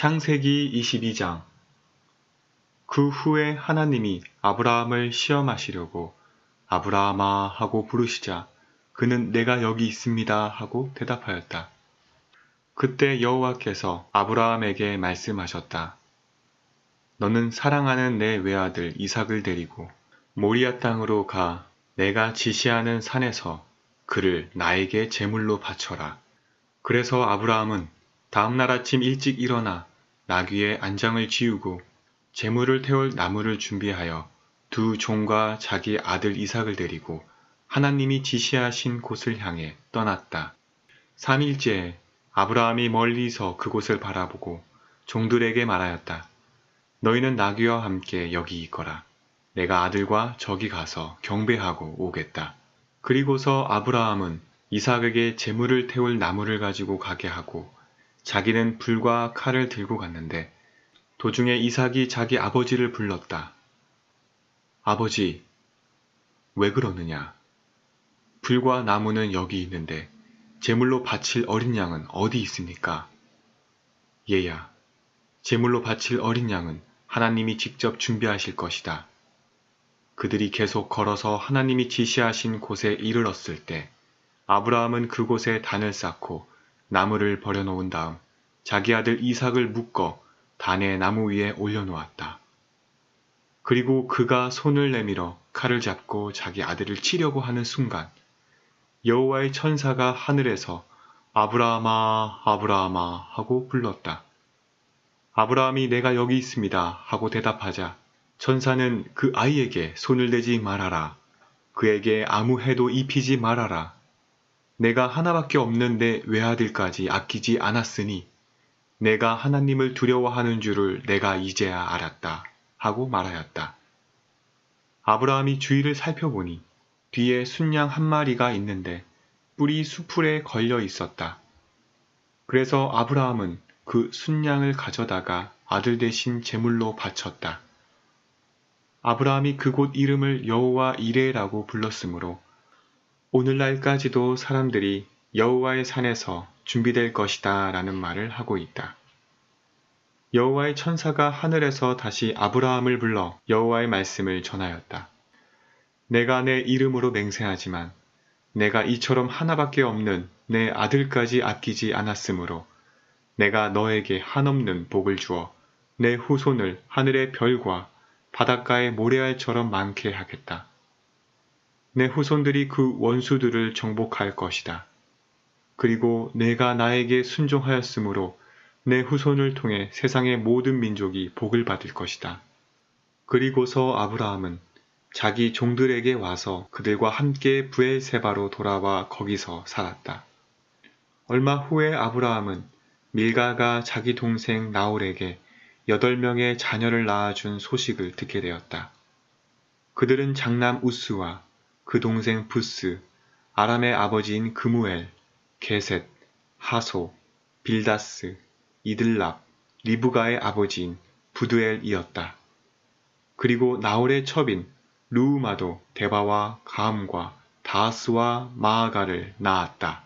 창세기 22장 그 후에 하나님이 아브라함을 시험하시려고 아브라함아 하고 부르시자 그는 내가 여기 있습니다 하고 대답하였다. 그때 여호와께서 아브라함에게 말씀하셨다. 너는 사랑하는 내 외아들 이삭을 데리고 모리아 땅으로 가 내가 지시하는 산에서 그를 나에게 제물로 바쳐라. 그래서 아브라함은 다음날 아침 일찍 일어나 나귀의 안장을 지우고 재물을 태울 나무를 준비하여 두 종과 자기 아들 이삭을 데리고 하나님이 지시하신 곳을 향해 떠났다. 3일째 아브라함이 멀리서 그곳을 바라보고 종들에게 말하였다. 너희는 나귀와 함께 여기 있거라. 내가 아들과 저기 가서 경배하고 오겠다. 그리고서 아브라함은 이삭에게 재물을 태울 나무를 가지고 가게 하고 자기는 불과 칼을 들고 갔는데 도중에 이삭이 자기 아버지를 불렀다. 아버지, 왜 그러느냐? 불과 나무는 여기 있는데 제물로 바칠 어린 양은 어디 있습니까? 얘야, 제물로 바칠 어린 양은 하나님이 직접 준비하실 것이다. 그들이 계속 걸어서 하나님이 지시하신 곳에 이르렀을 때 아브라함은 그곳에 단을 쌓고 나무를 버려놓은 다음 자기 아들 이삭을 묶어 단의 나무 위에 올려놓았다. 그리고 그가 손을 내밀어 칼을 잡고 자기 아들을 치려고 하는 순간 여호와의 천사가 하늘에서 아브라함아 아브라함아 하고 불렀다. 아브라함이 내가 여기 있습니다 하고 대답하자 천사는 그 아이에게 손을 대지 말아라. 그에게 아무 해도 입히지 말아라. 내가 하나밖에 없는 내 외아들까지 아끼지 않았으니 내가 하나님을 두려워하는 줄을 내가 이제야 알았다 하고 말하였다. 아브라함이 주위를 살펴보니 뒤에 순양 한 마리가 있는데 뿔이 수풀에 걸려 있었다. 그래서 아브라함은 그 순양을 가져다가 아들 대신 제물로 바쳤다. 아브라함이 그곳 이름을 여호와 이레라고 불렀으므로 오늘날까지도 사람들이 여호와의 산에서 준비될 것이다 라는 말을 하고 있다. 여호와의 천사가 하늘에서 다시 아브라함을 불러 여호와의 말씀을 전하였다. 내가 내 이름으로 맹세하지만 내가 이처럼 하나밖에 없는 내 아들까지 아끼지 않았으므로 내가 너에게 한없는 복을 주어 내 후손을 하늘의 별과 바닷가의 모래알처럼 많게 하겠다. 내 후손들이 그 원수들을 정복할 것이다. 그리고 내가 나에게 순종하였으므로 내 후손을 통해 세상의 모든 민족이 복을 받을 것이다. 그리고서 아브라함은 자기 종들에게 와서 그들과 함께 부엘세바로 돌아와 거기서 살았다. 얼마 후에 아브라함은 밀가가 자기 동생 나홀에게 여덟 명의 자녀를 낳아준 소식을 듣게 되었다. 그들은 장남 우스와 그 동생 부스, 아람의 아버지인 그무엘, 게셋, 하소, 빌다스, 이들랍, 리브가의 아버지인 부두엘이었다. 그리고 나홀의 첩인 루우마도 데바와 가함과 다스와 마아가를 낳았다.